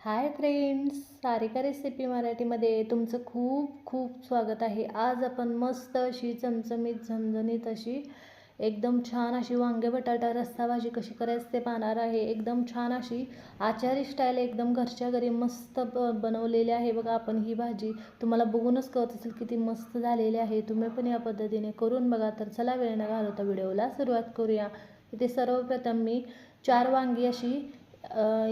Hi friends Sarika recipe मराठीमध्ये तुमचं खूप खूप स्वागत आहे. आज आपण मस्त अशी चमचमीत झणझणीत अशी एकदम छान अशी वांगे बटाटा रस्सा भाजी कशी करायचं ते पाहणार आहे. एकदम छान अशी आचारी स्टाईल एकदम घरच्या घरी मस्त ब बनवलेली आहे. बघा आपण ही भाजी तुम्हाला बघूनच कळत असेल किती मस्त झालेली आहे. तुम्ही पण या पद्धतीने करून बघा. तर चला वेळ न घालवता व्हिडिओला सुरुवात करूया. इथे सर्वप्रथम मी चार वांगी अशी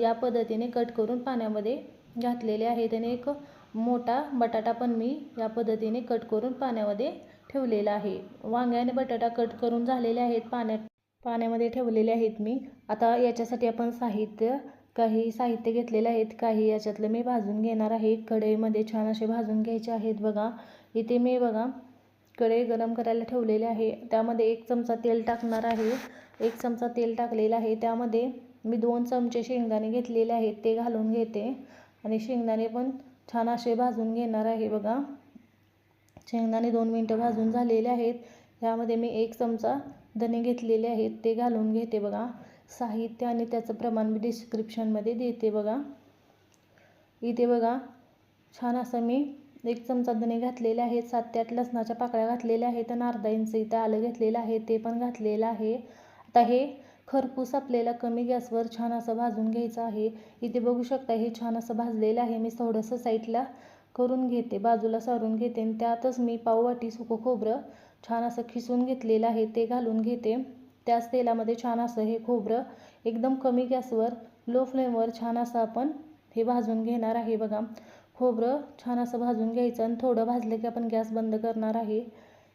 या पद्धतीने कट करून पाण्यामध्ये घातलेले आहेत आणि एक मोठा बटाटा पण मी या पद्धतीने कट करून पाण्यामध्ये ठेवलेला आहे. वांगे आणि बटाटा कट करून झालेले आहेत. पाण्यात पाण्यामध्ये ठेवलेले आहेत मी. आता याच्यासाठी आपण साहित्य काही साहित्य घेतलेले आहेत. काही याच्यातलं मी भाजून घेणार आहे. कढईमध्ये छान असे भाजून घ्यायचे आहेत बघा. इथे मी बघा कढई गरम करायला ठेवलेले आहे. त्यामध्ये एक चमचा तेल टाकणार आहे. एक चमचा तेल टाकलेला आहे. त्यामध्ये मी दोन चमचे शेंगदाणे घेतलेले आहेत ते घालून घेते. आणि शेंगदाणे पण छान असे भाजून घेणार आहे बघा. शेंगदाणे दोन मिनटं भाजून झालेले आहेत. यामध्ये मी एक चमचा धने घेतलेले आहेत ते घालून घेते बघा. साहित्य आणि त्याचं प्रमाण मी डिस्क्रिप्शनमध्ये देते बघा. इथे बघा छान असं मी एक चमचा धने घातलेले आहेत सात ते आठ लसणाच्या पाकळ्या घातलेल्या आहेत आणि अर्धा इंच इथं आलं घेतलेलं आहे ते पण घातलेलं आहे. आता हे खरपूस आपल्याला कमी गॅसवर छान असं भाजून घ्यायचं आहे. इथे बघू शकता हे छान असं भाजलेलं आहे. मी थोडंसं साईडला करून घेते बाजूला सारून घेते. आणि त्यातच मी पाववाटी सुकं खोबरं छान असं खिसून घेतलेलं आहे ते घालून घेते. त्याच तेलामध्ये छान असं हे खोबरं एकदम कमी गॅसवर लो फ्लेमवर छान असं आपण हे भाजून घेणार आहे बघा. खोबरं छान असं भाजून घ्यायचं आणि थोडं भाजलं की आपण गॅस बंद करणार आहे.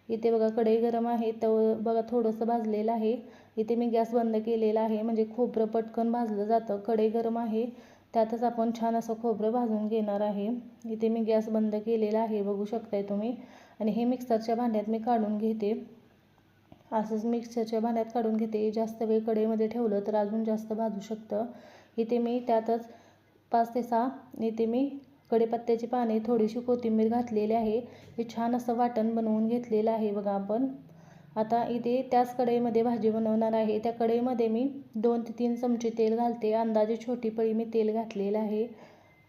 इथे बघा कढई गरम आहे. तर बघा थोडंसं भाजलेलं आहे. इथे मी गॅस बंद केलेला आहे. म्हणजे खोबरं पटकन भाजलं जातं. कढई गरम आहे. त्यातच आपण छान असं खोबरं भाजून घेणार आहे. इथे मी गॅस बंद केलेला आहे. बघू शकताय तुम्ही. आणि हे मिक्सरच्या भांड्यात मी काढून घेते. असंच मिक्सरच्या भांड्यात काढून घेते. जास्त वेळ कढईमध्ये ठेवलं तर अजून जास्त भाजू शकतं. इथे मी त्यातच पाच ते सहा इथे मी कढीपत्त्याची पाने थोडीशी कोथिंबीर घातलेली आहे. हे छान असं वाटण बनवून घेतलेलं आहे बघा आपण. आता इथे त्याच कढईमध्ये भाजी बनवणार आहे. त्या कढईमध्ये मी दोन ते तीन चमचे तेल घालते. अंदाजे छोटी पळी मी तेल घातलेलं आहे.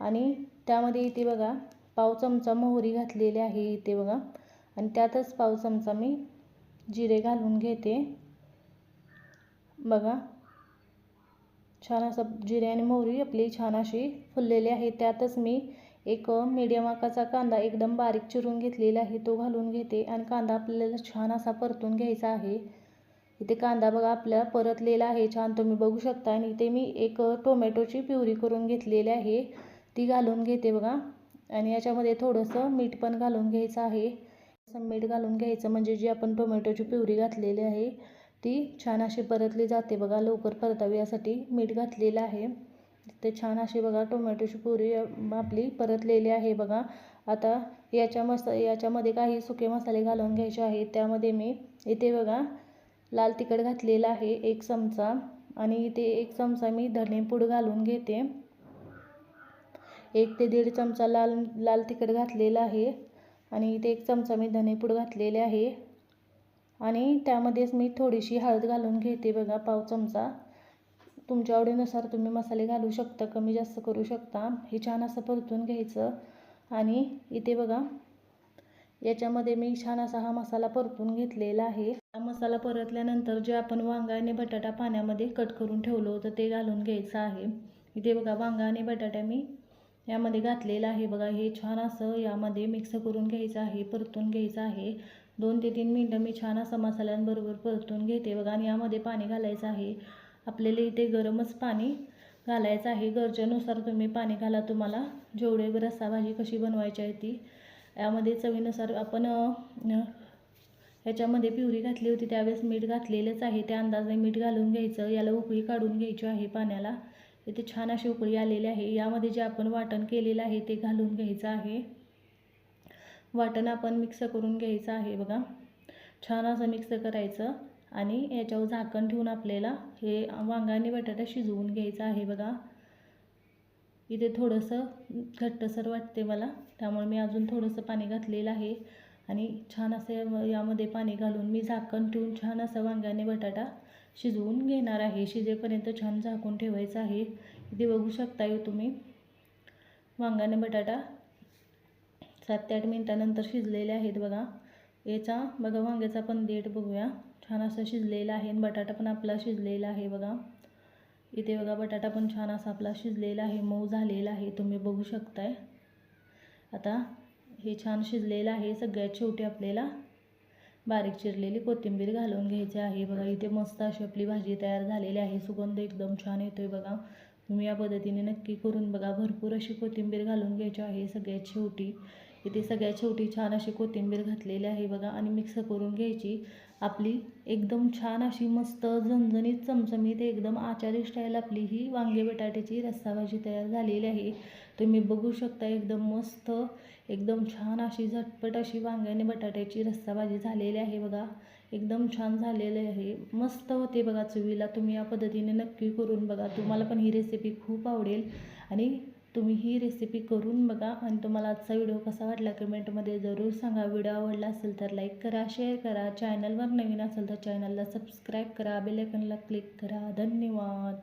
आणि त्यामध्ये इथे बघा पाव चमचा मोहरी घातलेली आहे इथे बघा. आणि त्यातच पाव चमचा मी जिरे घालून घेते. बघा छान असं जिरे आणि मोहरी आपली छान अशी फुललेली आहे. त्यातच मी एक मीडियम आकाराचा कांदा एकदम बारीक चिरून घेतलेला आहे तो घालून घेते आणि कांदा आपल्याला छान असा परतून घ्यायचा आहे. इथे कांदा बघा आपल्या परतलेला आहे छान तुम्ही बघू शकता. आणि इथे मी एक टोमॅटोची प्युरी करून घेतलेली आहे ती घालून घेते बघा. आणि याच्यामध्ये थोडंसं मीठ पण घालून घ्यायचं आहे. असं मीठ घालून घ्यायचं म्हणजे जी आपण टोमॅटोची प्युरी घातलेली आहे ती छान अशी परतली जाते बघा लवकर परतावी यासाठी मीठ घातलेलं आहे. ते छान अशी बघा टोमॅटोची पुरी आपली परतलेली आहे बघा. आता याच्या मस याच्यामध्ये काही सुके मसाले घालून घ्यायचे आहेत. त्यामध्ये मी इथे बघा लाल तिखट घातलेलं आहे एक चमचा आणि इथे एक चमचा मी धणेपूड घालून घेते. एक ते दीड चमचा लाल लाल तिखट घातलेलं आहे आणि इथे एक चमचा मी धणेपूड घातलेले आहे. आणि त्यामध्येच मी थोडीशी हळद घालून घेते बघा पाव चमचा. तुमच्या आवडीनुसार तुम्ही मसाले घालू शकता कमी जास्त करू शकता. हे छान असं परतून घ्यायचं. आणि इथे बघा याच्यामध्ये मी छान असा हा मसाला परतून घेतलेला आहे. हा मसाला परतल्यानंतर जे आपण वांगा आणि बटाटा पाण्यामध्ये कट करून ठेवलं होतं ते घालून घ्यायचं आहे. इथे बघा वांगा आणि बटाटा मी यामध्ये घातलेला आहे. बघा हे छान असं यामध्ये मिक्स करून घ्यायचं आहे परतून घ्यायचं आहे. दोन ते तीन मिनटं मी छान असं मसाल्यांबरोबर परतून घेते. बघा आणि यामध्ये पाणी घालायचं आहे. आपल्याला इथे गरमच पाणी घालायचं आहे. गरजेनुसार तुम्ही पाणी घाला. तुम्हाला जेवढे रस्सा भाजी कशी बनवायची आहे ती. यामध्ये चवीनुसार आपण ह्याच्यामध्ये प्युरी घातली होती. त्यावेळेस मीठ घातलेलंच आहे. त्या अंदाजे मीठ घालून घ्यायचं. याला उकळी काढून घ्यायची आहे पाण्याला. इथे छान अशी उकळी आलेली आहे. यामध्ये जे आपण वाटण केलेलं आहे ते घालून घ्यायचं आहे. वाटण आपण मिक्स करून घ्यायचं आहे बघा. छान असं मिक्स करायचं. आणि याच्यावर झाकण ठेवून आपल्याला हे वांगा आणि बटाटा शिजवून घ्यायचं आहे बघा. इथे थोडंसं घट्टसर वाटते मला त्यामुळे मी अजून थोडंसं पाणी घातलेलं आहे. आणि छान असं यामध्ये पाणी घालून मी झाकण ठेवून छान असं वांग्याने बटाटा शिजवून घेणार आहे. शिजेपर्यंत छान झाकून ठेवायचं आहे. इथे बघू शकता येऊ तुम्ही वांग्याने बटाटा सात ते आठ मिनटानंतर शिजलेले आहेत बघा. याचा बघा वांग्याचा पण देठ बघूया. छान असं शिजलेलं आहे आणि बटाटा पण आपला शिजलेला आहे बघा. इथे बघा बटाटा पण छान असा आपला शिजलेला आहे मऊ झालेला आहे तुम्ही बघू शकताय. आता हे छान शिजलेलं आहे सगळ्यात शेवटी आपल्याला बारीक चिरलेली कोथिंबीर घालून घ्यायची आहे. बघा इथे मस्त अशी आपली भाजी तयार झालेली आहे सुगंध एकदम छान येतोय बघा. तुम्ही या पद्धतीने नक्की करून बघा भरपूर अशी कोथिंबीर घालून घ्यायची आहे सगळ्यात शेवटी. इथे सगळ्यात शेवटी छान अशी कोथिंबीर घातलेली आहे बघा आणि मिक्स करून घ्यायची. आपली एकदम छान अशी मस्त झणझणीत चमचमीत एकदम आचारी स्टाईल आपली ही वांगे बटाट्याची रस्सा भाजी तयार झालेली आहे. तुम्ही बघू शकता एकदम मस्त एकदम छान अशी झटपट अशी वांगे आणि बटाट्याची रस्सा भाजी झालेली आहे बघा. एकदम छान झालेलं आहे. मस्त होते बघा चवीला. तुम्ही या पद्धतीने नक्की करून बघा. तुम्हाला पण ही रेसिपी खूप आवडेल. आणि तुम्ही ही रेसिपी करून बघा आणि तुम्हाला आजचा व्हिडिओ कसा वाटला कमेंटमध्ये जरूर सांगा. व्हिडिओ आवडला असेल तर लाईक करा शेअर करा. चॅनलवर नवीन असेल तर चॅनलला सबस्क्राईब करा. बेलेकनला क्लिक करा. धन्यवाद.